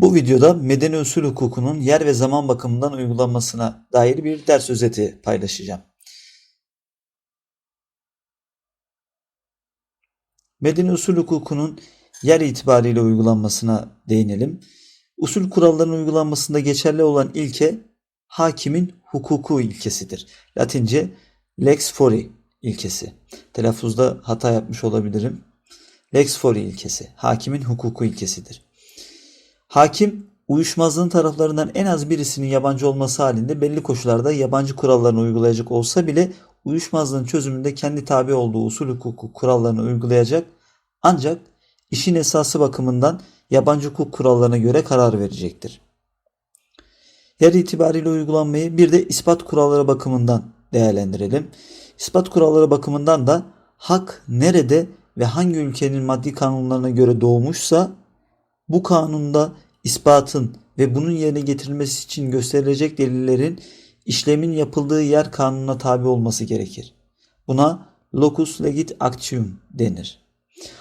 Bu videoda medeni usul hukukunun yer ve zaman bakımından uygulanmasına dair bir ders özeti paylaşacağım. Medeni usul hukukunun yer itibariyle uygulanmasına değinelim. Usul kurallarının uygulanmasında geçerli olan ilke hakimin hukuku ilkesidir. Latince lex fori ilkesi. Telaffuzda hata yapmış olabilirim. Lex fori ilkesi, hakimin hukuku ilkesidir. Hakim uyuşmazlığın taraflarından en az birisinin yabancı olması halinde belli koşullarda yabancı kurallarını uygulayacak olsa bile uyuşmazlığın çözümünde kendi tabi olduğu usul hukuku kurallarını uygulayacak ancak işin esası bakımından yabancı hukuk kurallarına göre karar verecektir. Yer itibariyle uygulanmayı bir de ispat kuralları bakımından değerlendirelim. İspat kuralları bakımından da hak nerede ve hangi ülkenin maddi kanunlarına göre doğmuşsa bu kanunda ispatın ve bunun yerine getirilmesi için gösterilecek delillerin işlemin yapıldığı yer kanununa tabi olması gerekir. Buna locus legit actium denir.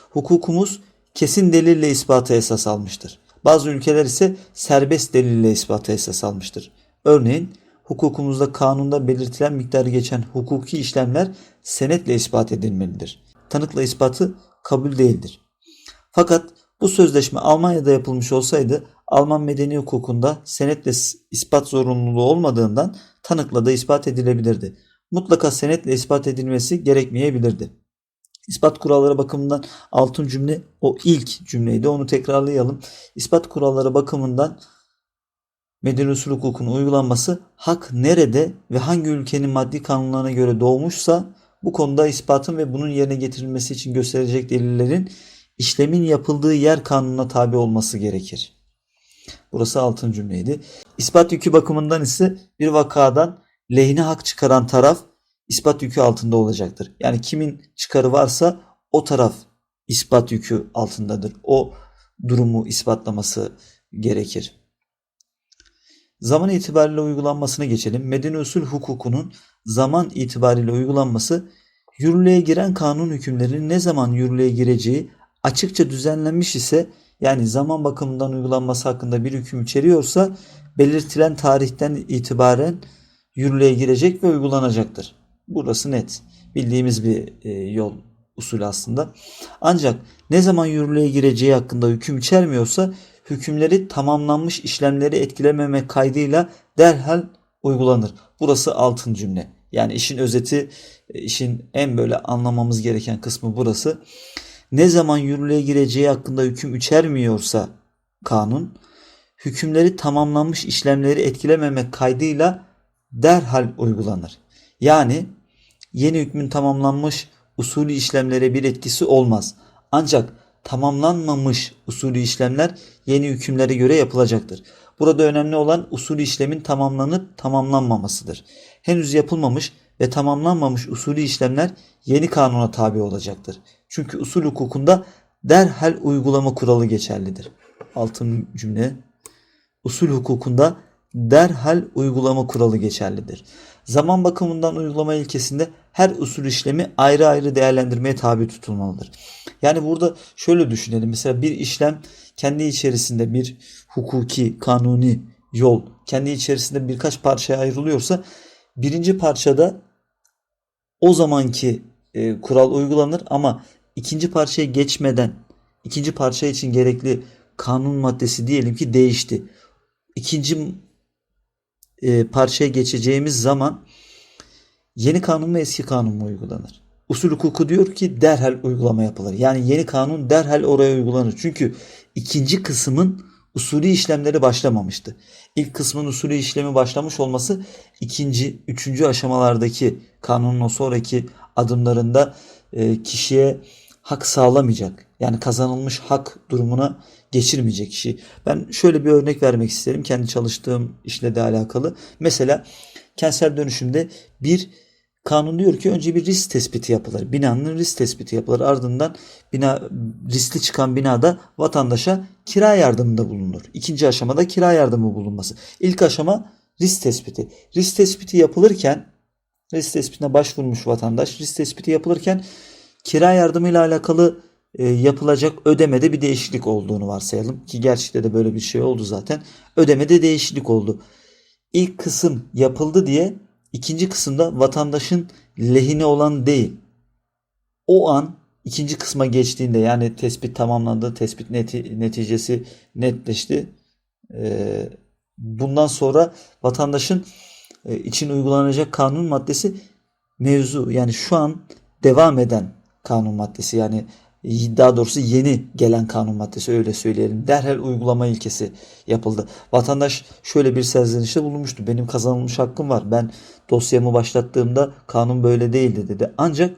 Hukukumuz kesin delille ispatı esas almıştır. Bazı ülkeler ise serbest delille ispatı esas almıştır. Örneğin hukukumuzda kanunda belirtilen miktarı geçen hukuki işlemler senetle ispat edilmelidir. Tanıkla ispatı kabul değildir. Fakat bu sözleşme Almanya'da yapılmış olsaydı Alman medeni hukukunda senetle ispat zorunluluğu olmadığından tanıkla da ispat edilebilirdi. Mutlaka senetle ispat edilmesi gerekmeyebilirdi. İspat kuralları bakımından altın cümle o ilk cümleydi. Onu tekrarlayalım. İspat kuralları bakımından medeni usul hukukunun uygulanması hak nerede ve hangi ülkenin maddi kanunlarına göre doğmuşsa bu konuda ispatın ve bunun yerine getirilmesi için gösterecek delillerin işlemin yapıldığı yer kanununa tabi olması gerekir. Burası altın cümleydi. İspat yükü bakımından ise bir vakadan lehine hak çıkaran taraf ispat yükü altında olacaktır. Yani kimin çıkarı varsa o taraf ispat yükü altındadır. O durumu ispatlaması gerekir. Zaman itibariyle uygulanmasına geçelim. Medeni usul hukukunun zaman itibariyle uygulanması yürürlüğe giren kanun hükümlerinin ne zaman yürürlüğe gireceği açıkça düzenlenmiş ise yani zaman bakımından uygulanması hakkında bir hüküm içeriyorsa belirtilen tarihten itibaren yürürlüğe girecek ve uygulanacaktır. Burası net. Bildiğimiz bir e, yol usulü aslında. Ancak ne zaman yürürlüğe gireceği hakkında hüküm içermiyorsa hükümleri tamamlanmış işlemleri etkilememek kaydıyla derhal uygulanır. Burası altın cümle. Yani işin özeti, e, işin en böyle anlamamız gereken kısmı burası. Ne zaman yürürlüğe gireceği hakkında hüküm içermiyorsa kanun, hükümleri tamamlanmış işlemleri etkilememek kaydıyla derhal uygulanır. Yani yeni hükmün tamamlanmış usulü işlemlere bir etkisi olmaz. Ancak tamamlanmamış usulü işlemler yeni hükümlere göre yapılacaktır. Burada önemli olan usulü işlemin tamamlanıp tamamlanmamasıdır. Henüz yapılmamış ve tamamlanmamış usulü işlemler yeni kanuna tabi olacaktır. Çünkü usul hukukunda derhal uygulama kuralı geçerlidir. Altın cümle. Usul hukukunda derhal uygulama kuralı geçerlidir. Zaman bakımından uygulama ilkesinde her usul işlemi ayrı ayrı değerlendirmeye tabi tutulmalıdır. Yani burada şöyle düşünelim. Mesela bir işlem kendi içerisinde bir hukuki, kanuni yol kendi içerisinde birkaç parçaya ayrılıyorsa birinci parçada o zamanki e, kural uygulanır ama ikinci parçaya geçmeden ikinci parça için gerekli kanun maddesi diyelim ki değişti. İkinci e, parçaya geçeceğimiz zaman yeni kanun mu eski kanun mu uygulanır? Usul hukuku diyor ki derhal uygulama yapılır. Yani yeni kanun derhal oraya uygulanır. Çünkü ikinci kısmın usulü işlemleri başlamamıştı. İlk kısmın usulü işlemi başlamış olması ikinci, üçüncü aşamalardaki kanunun o sonraki adımlarında kişiye hak sağlamayacak. Yani kazanılmış hak durumuna geçirmeyecek kişi. Ben şöyle bir örnek vermek isterim kendi çalıştığım işle de alakalı. Mesela kentsel dönüşümde bir kanun diyor ki önce bir risk tespiti yapılır. Binanın risk tespiti yapılır. Ardından bina riskli çıkan binada vatandaşa kira yardımında bulunur. İkinci aşamada kira yardımı bulunması. İlk aşama risk tespiti. Risk tespiti yapılırken risk tespitine başvurmuş vatandaş risk tespiti yapılırken kira yardımı ile alakalı e, yapılacak ödemede bir değişiklik olduğunu varsayalım ki gerçekte de böyle bir şey oldu zaten. Ödemede değişiklik oldu. İlk kısım yapıldı diye ikinci kısımda vatandaşın lehine olan değil. O an ikinci kısma geçtiğinde yani tespit tamamlandı, tespit neti- neticesi netleşti. Ee, bundan sonra vatandaşın e, için uygulanacak kanun maddesi mevzu yani şu an devam eden kanun maddesi yani daha doğrusu yeni gelen kanun maddesi öyle söyleyelim. Derhal uygulama ilkesi yapıldı. Vatandaş şöyle bir serzenişte bulunmuştu. Benim kazanılmış hakkım var. Ben dosyamı başlattığımda kanun böyle değildi dedi. Ancak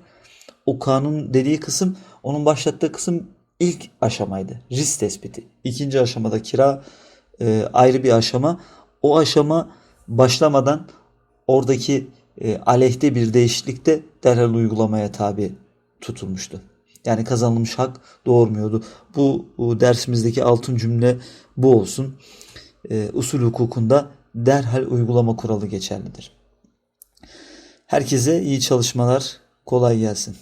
o kanun dediği kısım onun başlattığı kısım ilk aşamaydı. Risk tespiti. İkinci aşamada kira e, ayrı bir aşama. O aşama başlamadan oradaki e, aleyhte bir değişiklikte derhal uygulamaya tabi tutulmuştu. Yani kazanılmış hak doğurmuyordu. Bu dersimizdeki altın cümle bu olsun. E, usul hukukunda derhal uygulama kuralı geçerlidir. Herkese iyi çalışmalar, kolay gelsin.